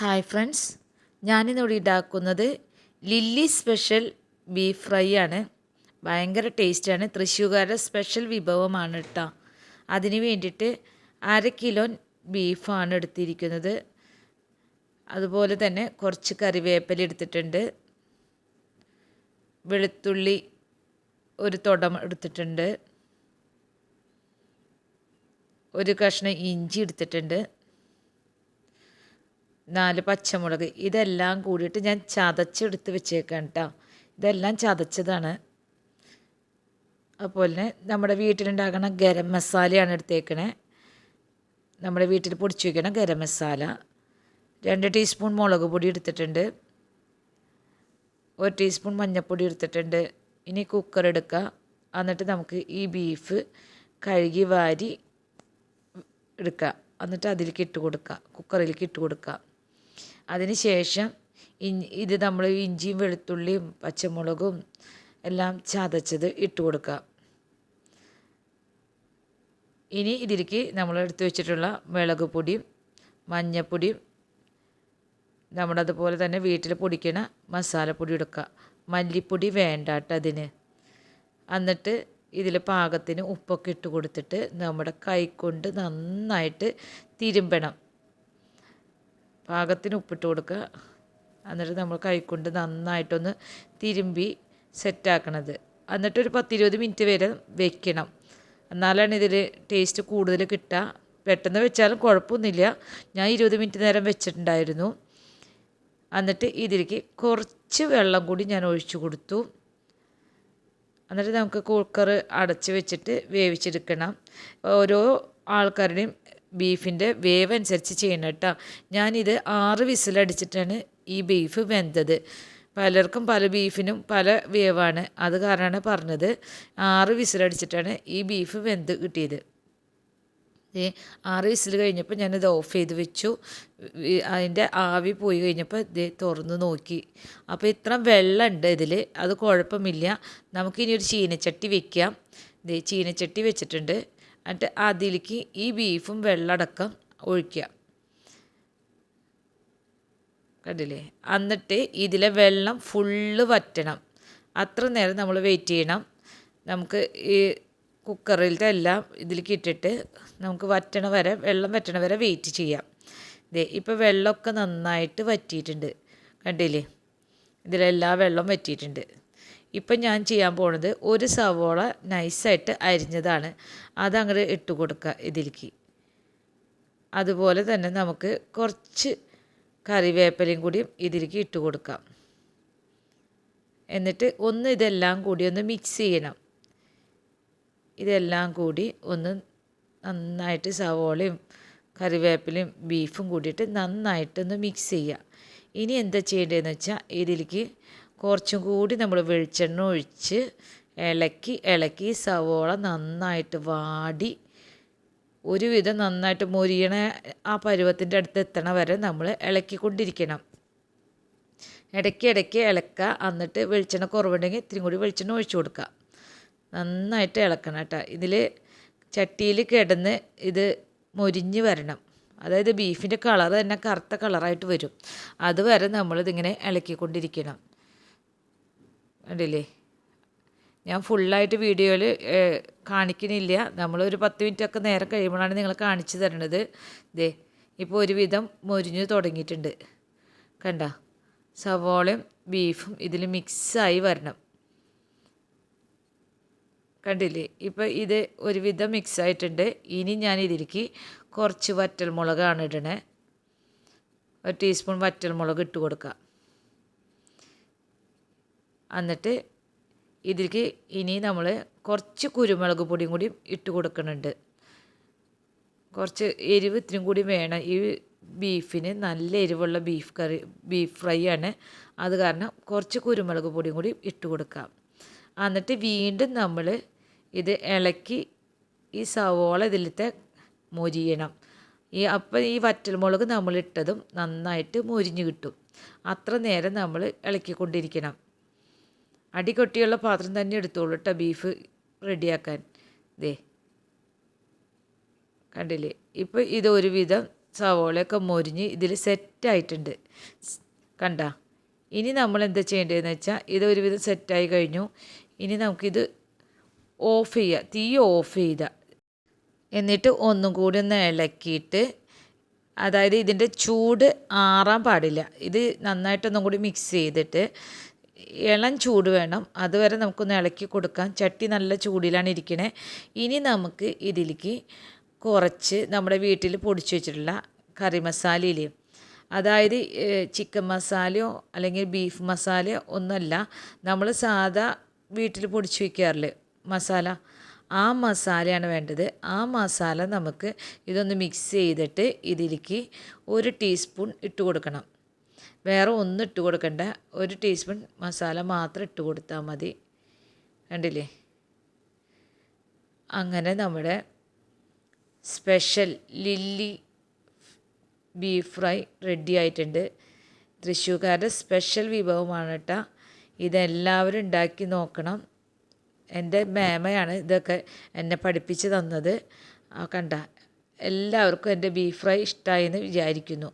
Hi friends ഞാനിന്നിവിടെ ഉണ്ടാക്കുന്നത് lily special beef fry ആണ് ഭയങ്കര ടേസ്റ്റാണ്. തൃശ്ശൂർക്കാരുടെ സ്പെഷ്യൽ വിഭവമാണ് കേട്ടോ. അതിന് വേണ്ടിയിട്ട് അര കിലോ ബീഫാണ് എടുത്തിരിക്കുന്നത്. അതുപോലെ തന്നെ കുറച്ച് കറിവേപ്പില എടുത്തിട്ടുണ്ട്. വെളുത്തുള്ളി ഒരു തുടം എടുത്തിട്ടുണ്ട്. ഒരു കഷ്ണം ഇഞ്ചി എടുത്തിട്ടുണ്ട്. നാല് പച്ചമുളക് ഇതെല്ലാം കൂടിയിട്ട് ഞാൻ ചതച്ചെടുത്ത് വെച്ചേക്കാം കേട്ടോ ഇതെല്ലാം ചതച്ചതാണ്. അതുപോലെ തന്നെ നമ്മുടെ വീട്ടിലുണ്ടാക്കുന്ന ഗരം മസാലയാണ് എടുത്തേക്കണേ. നമ്മുടെ വീട്ടിൽ പൊടിച്ചു വയ്ക്കണ ഗരം മസാല. രണ്ട് ടീസ്പൂൺ മുളക് പൊടി എടുത്തിട്ടുണ്ട്. ഒരു ടീസ്പൂൺ മഞ്ഞൾപ്പൊടി എടുത്തിട്ടുണ്ട്. ഇനി കുക്കർ എടുക്കുക എന്നിട്ട് നമുക്ക് ഈ ബീഫ് കഴുകി വാരി എടുക്കുക എന്നിട്ട് അതിലേക്ക് ഇട്ട് കൊടുക്കുക കുക്കറിലേക്ക് ഇട്ട് കൊടുക്കുക അതിന് ശേഷം ഇത് നമ്മൾ ഇഞ്ചിയും വെളുത്തുള്ളിയും പച്ചമുളകും എല്ലാം ചതച്ചത് ഇട്ട് കൊടുക്കുക. ഇനി ഇതിലേക്ക് നമ്മൾ എടുത്തു വെച്ചിട്ടുള്ള മുളക് പൊടിയും മഞ്ഞപ്പൊടിയും നമ്മളതുപോലെ തന്നെ വീട്ടിൽ പൊടിക്കണ മസാലപ്പൊടി എടുക്കുക മല്ലിപ്പൊടി വേണ്ട കേട്ടോ അതിന്. എന്നിട്ട് ഇതിൽ പാകത്തിന് ഉപ്പൊക്കെ ഇട്ട് കൊടുത്തിട്ട് നമ്മുടെ കൈ കൊണ്ട് നന്നായിട്ട് തിരുമ്പണം. പാകത്തിന് ഉപ്പിട്ട് കൊടുക്കുക എന്നിട്ട് നമ്മൾ കൈകൊണ്ട് നന്നായിട്ടൊന്ന് തിരുമ്പി സെറ്റാക്കണത്. എന്നിട്ടൊരു പത്തിരുപത് മിനിറ്റ് വരെ വെക്കണം. എന്നാലാണ് ഇതിൽ ടേസ്റ്റ് കൂടുതൽ കിട്ടുക പെട്ടെന്ന് വെച്ചാലും കുഴപ്പമൊന്നുമില്ല. ഞാൻ ഇരുപത് മിനിറ്റ് നേരം വെച്ചിട്ടുണ്ടായിരുന്നു. എന്നിട്ട് ഇതിലേക്ക് കുറച്ച് വെള്ളം കൂടി ഞാൻ ഒഴിച്ചു കൊടുത്തു. എന്നിട്ട് നമുക്ക് കുക്കർ അടച്ച് വെച്ചിട്ട് വേവിച്ചെടുക്കണം. ഓരോ ആൾക്കാരുടെയും ബീഫിന്റെ വേവ് അനുസരിച്ച് ചെയ്യണം കേട്ടോ. ഞാനിത് ആറ് വിസിലടിച്ചിട്ടാണ് ഈ ബീഫ് വെന്തത്. പലർക്കും പല ബീഫിനും പല വേവാണ്. അത് കാരണമാണ് പറഞ്ഞത് ആറ് വിസിലടിച്ചിട്ടാണ് ഈ ബീഫ് വെന്ത് കിട്ടിയത്. ആറ് വിസിൽ കഴിഞ്ഞപ്പോൾ ഞാനിത് ഓഫ് ചെയ്ത് വെച്ചു. അതിന്റെ ആവി പോയി കഴിഞ്ഞപ്പോൾ ഇത് തുറന്ന് നോക്കി. അപ്പോൾ ഇത്ര വെള്ളമുണ്ട് ഇതിൽ അത് കുഴപ്പമില്ല. നമുക്കിനി ഒരു ചീനച്ചട്ടി വെക്കാം. ഇത് ചീനച്ചട്ടി വെച്ചിട്ടുണ്ട്. എന്നിട്ട് അതിലേക്ക് ഈ ബീഫും വെള്ളമടക്കം ഒഴിക്കുക. കണ്ടില്ലേ? എന്നിട്ട് ഇതിലെ വെള്ളം ഫുള്ള് വറ്റണം. അത്ര നേരം നമ്മൾ വെയിറ്റ് ചെയ്യണം. നമുക്ക് ഈ കുക്കറിലത്തെ എല്ലാം ഇതിലേക്ക് ഇട്ടിട്ട് നമുക്ക് വറ്റണ വരെ വെള്ളം വറ്റണ വരെ വെയിറ്റ് ചെയ്യാം. ഇതേ ഇപ്പോൾ വെള്ളമൊക്കെ നന്നായിട്ട് വറ്റിയിട്ടുണ്ട്. കണ്ടില്ലേ? ഇതിലെല്ലാം വെള്ളം വറ്റിയിട്ടുണ്ട്. ഇപ്പം ഞാൻ ചെയ്യാൻ പോണത് ഒരു സവോള നൈസായിട്ട് അരിഞ്ഞതാണ്. അതങ്ങോട്ട് ഇട്ട് കൊടുക്കുക ഇതിലേക്ക്. അതുപോലെ തന്നെ നമുക്ക് കുറച്ച് കറിവേപ്പിലയും കൂടിയും ഇതിലേക്ക് ഇട്ട് കൊടുക്കാം. എന്നിട്ട് ഒന്ന് ഇതെല്ലാം കൂടി ഒന്ന് മിക്സ് ചെയ്യണം. ഇതെല്ലാം കൂടി ഒന്ന് നന്നായിട്ട് സവോളയും കറിവേപ്പിലയും ബീഫും കൂടിയിട്ട് നന്നായിട്ടൊന്ന് മിക്സ് ചെയ്യുക ഇനി എന്താ ചെയ്യേണ്ടതെന്ന് വെച്ചാൽ ഇതിലേക്ക് കുറച്ചും കൂടി നമ്മൾ വെളിച്ചെണ്ണ ഒഴിച്ച് ഇളക്കി ഇളക്കി സവോള നന്നായിട്ട് വാടി. ഒരുവിധം നന്നായിട്ട് മൊരിയണ ആ പരുവത്തിന്റെ അടുത്ത് എത്തണ വരെ നമ്മൾ ഇളക്കിക്കൊണ്ടിരിക്കണം. ഇടയ്ക്ക് ഇടയ്ക്ക് ഇളക്കുക. എന്നിട്ട് വെളിച്ചെണ്ണ കുറവുണ്ടെങ്കിൽ ഇത്തിരി കൂടി വെളിച്ചെണ്ണ ഒഴിച്ചു കൊടുക്കുക. നന്നായിട്ട് ഇളക്കണം കേട്ടോ. ഇതിൽ ചട്ടിയിൽ കിടന്ന് ഇത് മൊരിഞ്ഞ് വരണം. അതായത് ബീഫിന്റെ കളർ തന്നെ കറുത്ത കളറായിട്ട് വരും. അതുവരെ നമ്മളിതിങ്ങനെ ഇളക്കിക്കൊണ്ടിരിക്കണം. കണ്ടില്ലേ? ഞാൻ ഫുള്ളായിട്ട് വീഡിയോയിൽ കാണിക്കുന്നില്ല നമ്മളൊരു പത്ത് മിനിറ്റ് ഒക്കെ നേരം കഴിയുമ്പോഴാണ് നിങ്ങൾ കാണിച്ചു തരണത്. ദേ ഇപ്പോൾ ഒരുവിധം മൊരിഞ്ഞു തുടങ്ങിയിട്ടുണ്ട്. കണ്ട? സവോളയും ബീഫും ഇതിൽ മിക്സായി വരണം. കണ്ടില്ലേ? ഇപ്പോൾ ഇത് ഒരുവിധം മിക്സായിട്ടുണ്ട്. ഇനി ഞാൻ ഇതിലേക്ക് കുറച്ച് വറ്റൽമുളകാണ് ഇടണേ. ഒരു ടീസ്പൂൺ വറ്റൽമുളക് ഇട്ട് കൊടുക്കുക എന്നിട്ട് ഇതിലേക്ക് ഇനി നമ്മൾ കുറച്ച് കുരുമുളക് പൊടിയും കൂടി ഇട്ട് കൊടുക്കുന്നുണ്ട്. കുറച്ച് എരിവ് ഇത്രയും കൂടി വേണം. ഈ ബീഫിന് നല്ല എരിവുള്ള ബീഫ് കറി ബീഫ് ഫ്രൈ ആണ് അത് കാരണം കുറച്ച് കുരുമുളക് പൊടിയും കൂടി ഇട്ട് കൊടുക്കാം. എന്നിട്ട് വീണ്ടും നമ്മൾ ഇത് ഇളക്കി ഈ സവോള ഇതിലത്തെ മൊരിയണം. ഈ അപ്പം ഈ വറ്റൽമുളക് നമ്മൾ ഇട്ടതും നന്നായിട്ട് മൊരിഞ്ഞ് കിട്ടും. അത്ര നേരം നമ്മൾ ഇളക്കിക്കൊണ്ടിരിക്കണം. അടികൊട്ടിയുള്ള പാത്രം തന്നെ എടുത്തോളൂ കേട്ടോ ബീഫ് റെഡിയാക്കാൻ. ദേ. കണ്ടില്ലേ? ഇപ്പോൾ ഇത് ഒരുവിധം സവോളയൊക്കെ മൊരിഞ്ഞ് ഇതിൽ സെറ്റായിട്ടുണ്ട്. കണ്ട? ഇനി നമ്മൾ എന്താ ചെയ്യേണ്ടതെന്ന് വെച്ചാൽ ഇത് ഒരുവിധം സെറ്റായി കഴിഞ്ഞു. ഇനി നമുക്കിത് ഓഫ് ചെയ്യുക തീ ഓഫ് ചെയ്ത. എന്നിട്ട് ഒന്നും കൂടി ഒന്ന് ഇളക്കിയിട്ട് അതായത് ഇതിന്റെ ചൂട് ആറാൻ പാടില്ല. ഇത് നന്നായിട്ടൊന്നും കൂടി മിക്സ് ചെയ്തിട്ട് ഇളം ചൂട് വേണം. അതുവരെ നമുക്കൊന്ന് ഇളക്കി കൊടുക്കാം. ചട്ടി നല്ല ചൂടിലാണ് ഇരിക്കണേ. ഇനി നമുക്ക് ഇതിലേക്ക് കുറച്ച് നമ്മുടെ വീട്ടിൽ പൊടിച്ചു വെച്ചിട്ടുള്ള കറി മസാലയില്ലേ അതായത് ചിക്കൻ മസാലയോ അല്ലെങ്കിൽ ബീഫ് മസാലയോ ഒന്നുമല്ല നമ്മൾ സാധാ വീട്ടിൽ പൊടിച്ചു വയ്ക്കാറില്ലേ മസാല? ആ മസാലയാണ് വേണ്ടത്. ആ മസാല നമുക്ക് ഇതൊന്ന് മിക്സ് ചെയ്തിട്ട് ഇതിലേക്ക് ഒരു ടീസ്പൂൺ ഇട്ട് കൊടുക്കണം. വേറെ ഒന്നും ഇട്ട് കൊടുക്കണ്ട. ഒരു ടീസ്പൂൺ മസാല മാത്രം ഇട്ട് കൊടുത്താൽ മതി. കണ്ടില്ലേ? അങ്ങനെ നമ്മുടെ special Lilly beef fry ready ആയിട്ടുണ്ട്. തൃശ്ശൂർക്കാരുടെ സ്പെഷ്യൽ വിഭവമാണ് കേട്ടോ ഇതെല്ലാവരും ഉണ്ടാക്കി നോക്കണം. എന്റെ മേമയാണ് ഇതൊക്കെ എന്നെ പഠിപ്പിച്ച് തന്നത്. കണ്ട എല്ലാവർക്കും എന്റെ ബീഫ് ഫ്രൈ ഇഷ്ടമായി എന്ന് വിചാരിക്കുന്നു.